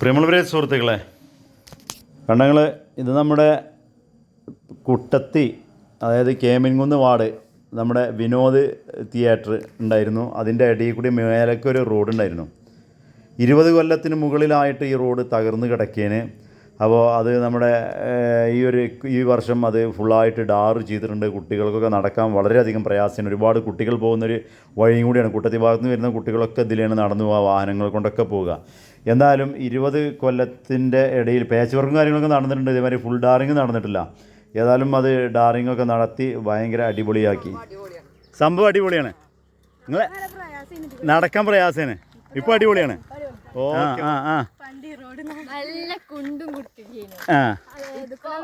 പ്രിയമുള്ളവരെ സുഹൃത്തുക്കളെ കണ്ടങ്ങൾ ഇത് നമ്മുടെ കുട്ടത്തി അതായത് കേമിൻകുന്ന് വാർഡ് നമ്മുടെ വിനോദ് തിയേറ്റർ ഉണ്ടായിരുന്നു. അതിന്റെ ഇടയിൽ കൂടി മേലക്കൊരു ഒരു റോഡ് ഉണ്ടായിരുന്നു ഇരുപത് കൊല്ലത്തിന് മുകളിലായിട്ട് ഈ റോഡ് തകർന്ന് കിടക്കേന്. അപ്പോൾ അത് നമ്മുടെ ഈ ഒരു ഈ വർഷം അത് ഫുള്ളായിട്ട് ഡാറ് ചെയ്തിട്ടുണ്ട് കുട്ടികൾക്കൊക്കെ നടക്കാൻ വളരെയധികം പ്രയാസമാണ്. ഒരുപാട് കുട്ടികൾ പോകുന്നൊരു വഴിയും കൂടിയാണ്. കുട്ടത്തി ഭാഗത്ത് നിന്ന് വരുന്ന കുട്ടികളൊക്കെ ഇതിലാണ് നടന്നു പോവുക വാഹനങ്ങൾ കൊണ്ടൊക്കെ പോവുക. എന്തായാലും ഇരുപത് കൊല്ലത്തിന്റെ ഇടയിൽ പേച്ച് വർക്കും കാര്യങ്ങളൊക്കെ നടന്നിട്ടുണ്ട്. ഇതേമാതിരി ഫുൾ ഡാറിങ് നടന്നിട്ടില്ല. ഏതായാലും അത് ഡാറിങ് ഒക്കെ നടത്തി ഭയങ്കര അടിപൊളിയാക്കി. സംഭവം അടിപൊളിയാണ്. നിങ്ങളെ നടക്കാൻ പ്രയാസേനെ ഇപ്പോൾ അടിപൊളിയാണ്. ഓ ആ ആ. നല്ല കുണ്ടും കുട്ടിയും ആ.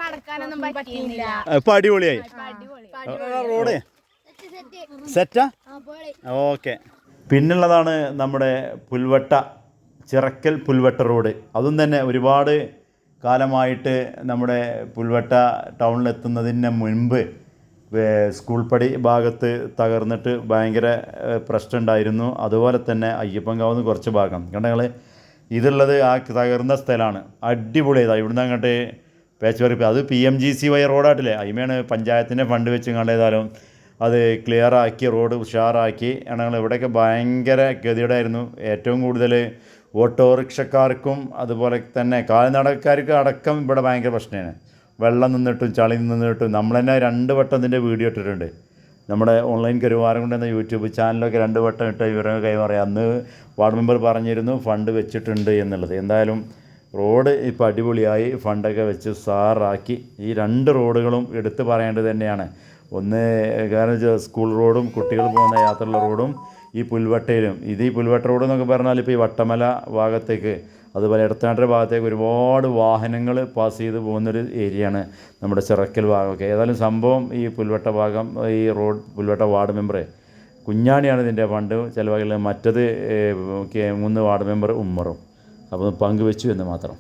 നടക്കാനൊന്നും പറ്റിയില്ല. ഇപ്പൊ അടിപൊളിയായി. റോഡ്? സെറ്റാ ഓക്കെ. പിന്നുള്ളതാണ് നമ്മുടെ പുൽവട്ട ചിറക്കൽ പുൽവട്ട റോഡ്. അതും തന്നെ ഒരുപാട് കാലമായിട്ട് നമ്മുടെ പുൽവട്ട ടൗണിലെത്തുന്നതിന് മുൻപ് സ്കൂൾ പടി ഭാഗത്ത് തകർന്നിട്ട് ഭയങ്കര പ്രശ്നമുണ്ടായിരുന്നു. അതുപോലെ തന്നെ അയ്യപ്പൻകാവുന്ന കുറച്ച് ഭാഗം. കണ്ടങ്ങൾ ഇതുള്ളത് ആ തകർന്ന സ്ഥലമാണ്. അടിപൊളിയതാണ് ഇവിടുന്ന് അങ്ങോട്ട് പേച്ച് വർക്ക് അത് P M G C Y റോഡായിട്ടില്ലേ അതിമയാണ് പഞ്ചായത്തിന്റെ ഫണ്ട് വെച്ച് കണ്ടേതാലും അത് ക്ലിയർ ആക്കി റോഡ് ഉഷാറാക്കി. ഞങ്ങൾ ഇവിടെയൊക്കെ ഭയങ്കര ഗതിയുടായിരുന്നു ഏറ്റവും കൂടുതൽ ഓട്ടോറിക്ഷക്കാർക്കും അതുപോലെ തന്നെ കാൽനടക്കാർക്ക് അടക്കം ഇവിടെ ഭയങ്കര പ്രശ്നമാണ്. വെള്ളം നിന്നിട്ടും ചളി നിന്നിട്ടും. നമ്മൾ തന്നെ രണ്ട് വട്ടം ഇതിന്റെ വീഡിയോ ഇട്ടിട്ടുണ്ട്. നമ്മുടെ ഓൺലൈൻ കരുവാരം കൊണ്ട് എന്ന യൂട്യൂബ് ചാനലൊക്കെ രണ്ട് വട്ടം ഇട്ട വിവരങ്ങൾ കൈമാറി അന്ന് വാർഡ് മെമ്പർ പറഞ്ഞിരുന്നു ഫണ്ട് വെച്ചിട്ടുണ്ട് എന്നുള്ളത്. എന്തായാലും റോഡ് ഇപ്പോൾ അടിപൊളിയായി. ഫണ്ടൊക്കെ വെച്ച് സാറാക്കി ഈ രണ്ട് റോഡുകളും എടുത്തു പറയേണ്ടത് തന്നെയാണ്. ഒന്ന് കാരണം വെച്ചാൽ സ്കൂൾ റോഡും കുട്ടികൾ പോകുന്ന യാത്രയുള്ള റോഡും ഈ പുൽവട്ടയിലും. ഇത് ഈ പുൽവട്ട റോഡ് എന്നൊക്കെ പറഞ്ഞാൽ ഇപ്പോൾ ഈ വട്ടമല ഭാഗത്തേക്ക് അതുപോലെ ഇടത്തനാട്ടര ഭാഗത്തേക്ക് ഒരുപാട് വാഹനങ്ങൾ പാസ് ചെയ്ത് പോകുന്നൊരു ഏരിയയാണ് നമ്മുടെ ചിറക്കൽ ഭാഗമൊക്കെ. ഏതായാലും സംഭവം ഈ പുൽവട്ട ഭാഗം ഈ റോഡ് പുൽവട്ട വാർഡ് മെമ്പറെ കുഞ്ഞാണിയാണ് ഇതിന്റെ ഫണ്ട്. ചിലവാക്കിയുള്ളത് മറ്റത് മൂന്ന് വാർഡ് മെമ്പർ ഉമ്മറും. അപ്പോൾ പങ്കുവെച്ചു എന്ന് മാത്രം.